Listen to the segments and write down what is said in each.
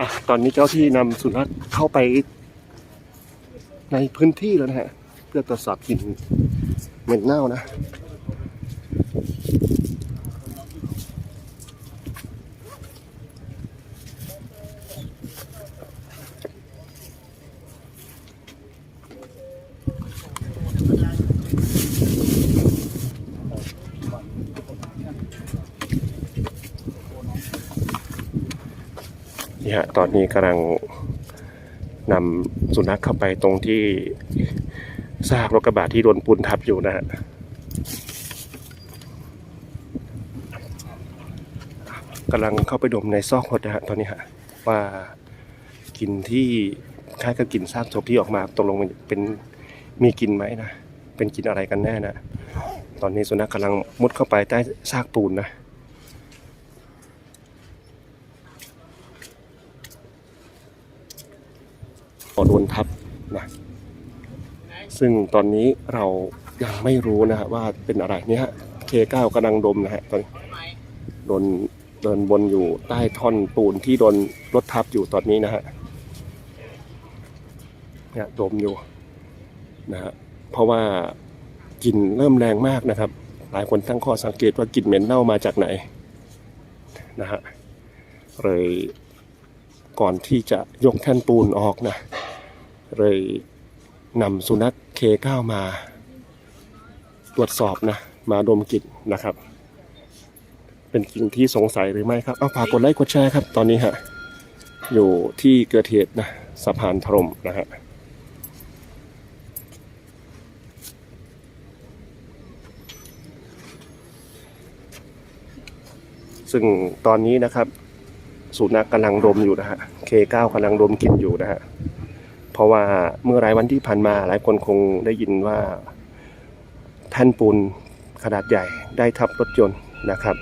อะตอนนี้เจ้าที่นำสุนัขเข้าไปในพื้นที่แล้วนะฮะ เพื่อตรวจสอบกลิ่นเหม็นเน่านะ ฮะ ตอนนี้กำลังนำสุนัขเข้าไปตรงที่ซากรถกระบะที่โดนปูนทับอยู่นะฮะกำลังเข้าไปดมในซอกรถนะฮะตอนนี้ฮะว่ากลิ่นที่คล้ายกับกลิ่นซากศพที่ออกมาตกลงเป็นมีกลิ่นไหมนะเป็นกลิ่นอะไรกันแน่นะ ตอนนี้สุนัขกำลังมุดเข้าไปใต้ซากปูนนะ อโดนทับนะซึ่งตอนนี้เรายังไม่รู้นะฮะว่าเป็นอะไรเนี่ยฮะเคเก้ากำลังดมนะฮะตอนโดนเดินบนอยู่ใต้ท่อนปูนที่โดนรถทับอยู่ตอนนี้นะฮะเนี่ยดมอยู่นะฮะเพราะว่ากลิ่นเริ่มแรงมากนะครับ หลายคนตั้งข้อสังเกตว่ากลิ่นเหม็นเน่ามาจากไหนนะฮะเลยก่อนที่จะยกแท่นปูนออกนะ เลยนำสุนัขเคเก้ามา ตรวจสอบนะ มาดมกลิ่นนะครับ เป็นกลิ่นที่สงสัยหรือไม่ครับ เอาฝากกดไลค์กดแชร์ครับ ตอนนี้ฮะ อยู่ที่เกิดเหตุนะสะพานถล่มนะฮะซึ่งตอนนี้นะครับ สุนัขกำลังดมอยู่นะฮะ K9 กำลังดมกลิ่นอยู่นะฮะ เพราะว่าเมื่อหลายวันที่ผ่านมาหลายคนคงได้ยินว่าแท่นปูนขนาดใหญ่ได้ทับรถยนต์นะครับ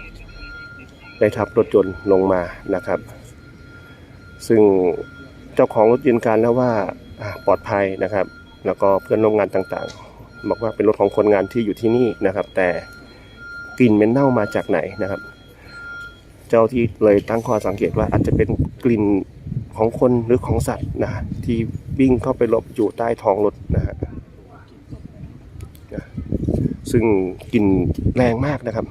ได้ทับรถยนต์ลงมานะครับ ซึ่งเจ้าของรถยืนการแล้วว่าอ่าปลอดภัยนะครับ แล้วก็เพื่อนร่วมงานต่างๆ บอกว่าเป็นรถของคนงานที่อยู่ที่นี่นะครับ แต่กลิ่นเหม็นเน่ามาจากไหนนะครับ เจ้าที่เลยตั้งข้อสังเกตว่าอาจจะเป็นกลิ่นของคนหรือของสัตว์นะที่ วิ่งเข้าไปหลบอยู่ใต้ท้องรถนะฮะนะซึ่งกลิ่นแรงมากนะครับ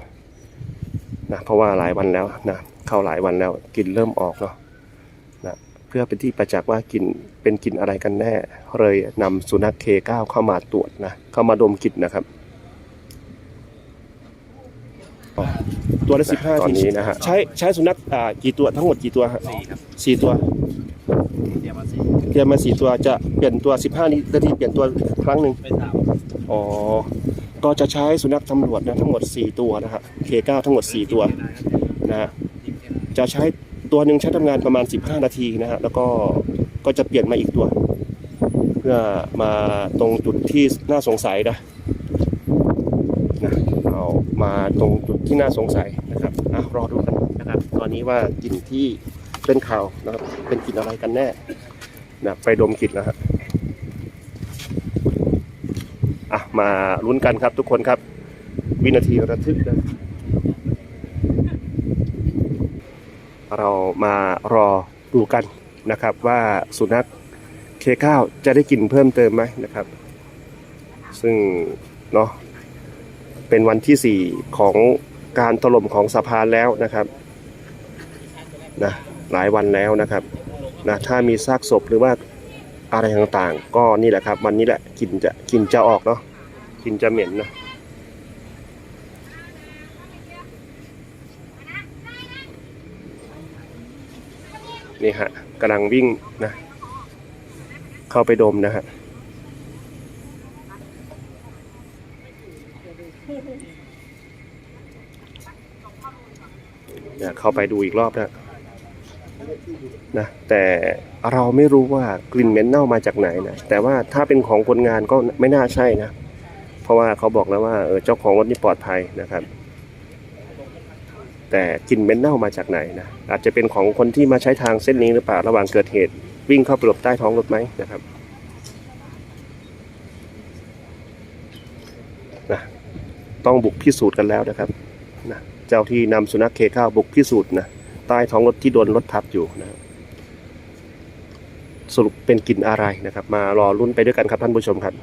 นะเพราะว่าหลายวันแล้วนะเข้าหลายวันแล้วกลิ่นเริ่มออกเนาะนะเพื่อเป็นที่ประจักษ์ว่ากลิ่นเป็นกลิ่นอะไรกันแน่ เลยนำสุนัขเคเก้าเข้ามาตรวจนะเข้ามาดมกลิ่นนะครับตัวละสิบห้าตอนนี้นะฮะใช้ใช้สุนัขอ่ากี่ตัวทั้งหมดกี่ตัวฮะสี่ครับสี่ตัวเตรี ยมมาสี่เตรียมมาสี่ตัวจะเปลี่ยนตัวสิบห้านาทีเปลี่ยนตัวครั้งหนึ่งไม่ทราบอ๋อก็จะใช้สุนัขตำรวจนะทั้งหมดสี่ตัวนะฮะเคเก้าทั้งหมดสี่ตัวนะฮะจะใช้ตัวหนึ่งใช้ทำงานประมาณ 15 นาทีนะฮะแล้วก็ก็จะเปลี่ยนมาอีกตัว เพื่อมาตรงจุดที่น่าสงสัยนะนะเอามาตรงจุดที่น่าสงสัยนะครับอะรอดูกันนะครับ ตอนนี้ว่ากลิ่นที่เป็นข่าวนะครับเป็นกลิ่นอะไรกันแน่ นะไปดมกลิ่นนะฮะอะมาลุ้นกันครับทุกคนครับ วินาทีระทึกนะเรามารอดูกันนะครับ ว่าสุนัข K9 จะได้กลิ่นเพิ่มเติมไหมนะครับ ซึ่งเนาะเป็นวันที่ 4 ของการถล่มของสะพานแล้วนะครับนะหลายวันแล้วนะครับ นะถ้ามีซากศพหรือว่าอะไรต่างๆ ก็นี่แหละครับ วันนี้แหละกลิ่นจะกลิ่นจะออกเนาะกลิ่นจะเหม็นนะนี่ฮะกำลังวิ่งนะ เข้าไปดมนะฮะเนี่ยเข้าไปดูอีกรอบนะ นะแต่เราไม่รู้ว่ากลิ่นเหม็นเน่ามาจากไหนนะแต่ว่าถ้าเป็นของคนงานก็ไม่น่าใช่นะ เพราะว่าเขาบอกแล้วว่าเออเจ้าของรถนี่ปลอดภัยนะครับ แต่กลิ่นเหม็นเน่ามาจากไหนนะอาจจะเป็นของคนที่มาใช้ทางเส้นนี้หรือเปล่าระหว่างเกิดเหตุ วิ่งเข้าไปหลบใต้ท้องรถไหมนะครับนะต้องบุกพิสูจน์กันแล้วนะครับนะเจ้าที่นำสุนัขเคเข้าบุกพิสูจน์นะ ใต้ท้องรถที่โดนรถทับอยู่นะครับสรุปเป็นกลิ่นอะไรนะครับ มารอรุ่นไปด้วยกันครับท่านผู้ชมครับ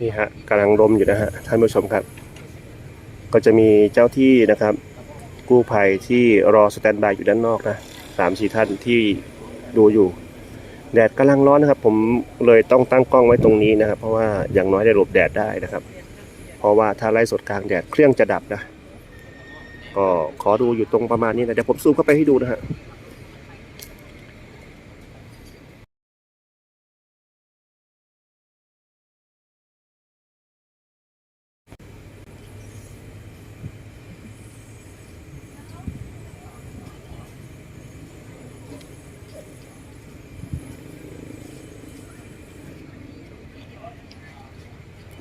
นี่ฮะ กำลังรมอยู่นะฮะท่านผู้ชมครับ ก็จะมีเจ้าที่นะครับ กู้ภัยที่รอสแตนบายอยู่ด้านนอกนะสามสี่ท่านที่ดูอยู่ แดดกำลังร้อนนะครับ ผมเลยต้องตั้งกล้องไว้ตรงนี้นะครับ เพราะว่าอย่างน้อยได้หลบแดดได้นะครับ เพราะว่าถ้าไล่สดกลางแดดเครื่องจะดับนะก็ขอดูอยู่ตรงประมาณนี้นะเดี๋ยวผมซูมเข้าไปให้ดูนะฮะ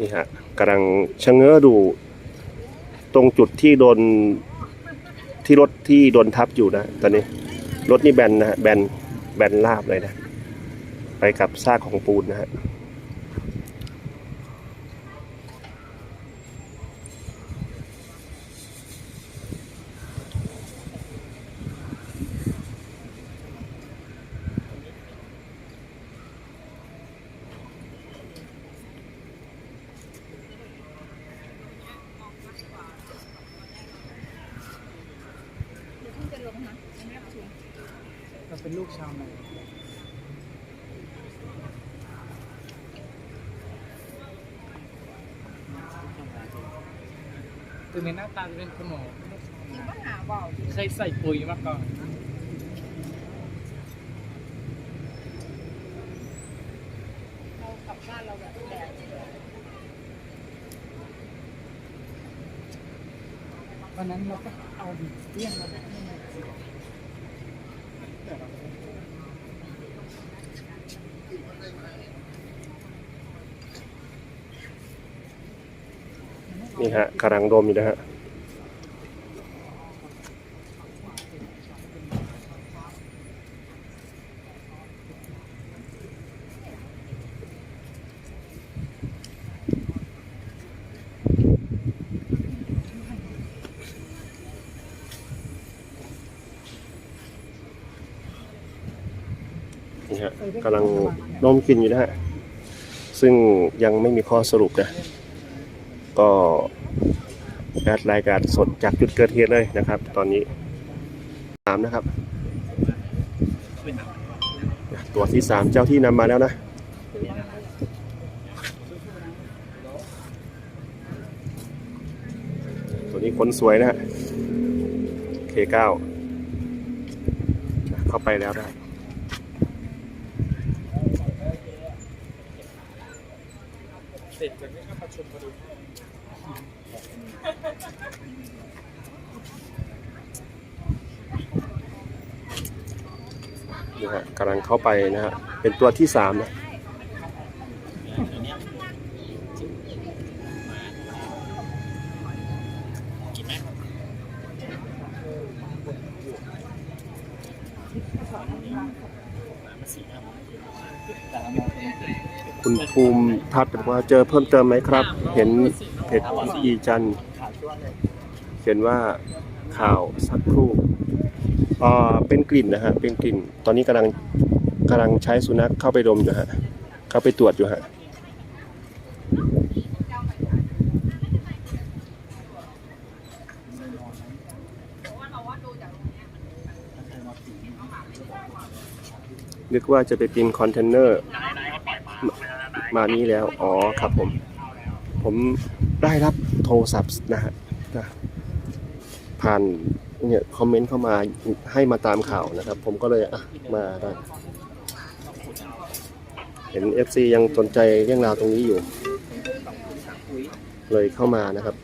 นี่ฮะกำลังชะเง้อดู ตรงจุดที่โดนที่รถที่โดนทับอยู่นะ ตอนนี้รถนี่แบนนะฮะแบนแบนราบเลยนะ ไปกับซากของปูนนะฮะ เราเป็นลูกชาวนาคือในหน้าตาจะเป็นคุณหมอยังก็หาบอกอยู่เคยใส่ปุ๋ยมาก่อนเรากลับบ้านเราแบบแดดวันนั้นเราก็เอาดินเลี้ยงมาแบบ นี่ฮะกำลังรมอยู่นะฮะนี่ฮะกำลังนมกินอยู่นะฮะ ซึ่งยังไม่มีข้อสรุปนะ ก็ แอดรายการสดจากจุดเกิดเหตุเลยนะครับ ตอนนี้สามนะครับ ตัวที่สามเจ้าที่นำมาแล้วนะตัวนี้คนสวยนะฮะ K9 เข้าไปแล้วได้เสร็จจากนี้ก็ประชุมพอ นี่ฮะกำลังเข้าไปนะฮะเป็นตัวที่สามนะคุณภูมิทัศน์บอกว่าเจอเพิ่มเติมไหมครับ เห็นเพจอีจันทร์ เขียนว่าข่าวสักครู่อ่าเป็นกลิ่นนะฮะ เป็นกลิ่น ตอนนี้กำลังกำลังใช้สุนัขเข้าไปดมอยู่ฮะ เข้าไปตรวจอยู่ฮะ นึกว่าจะไปพิมพ์คอนเทนเนอร์ มานี้แล้ว อ๋อครับผม ผม ได้รับโทรศัพท์นะฮะนะผ่านเนี่ยคอมเมนต์เข้ามาให้มาตามข่าวนะครับ ผมก็เลยอะมาได้เห็น FC ยังสนใจเรื่องราวตรงนี้อยู่ เลยเข้ามานะครับ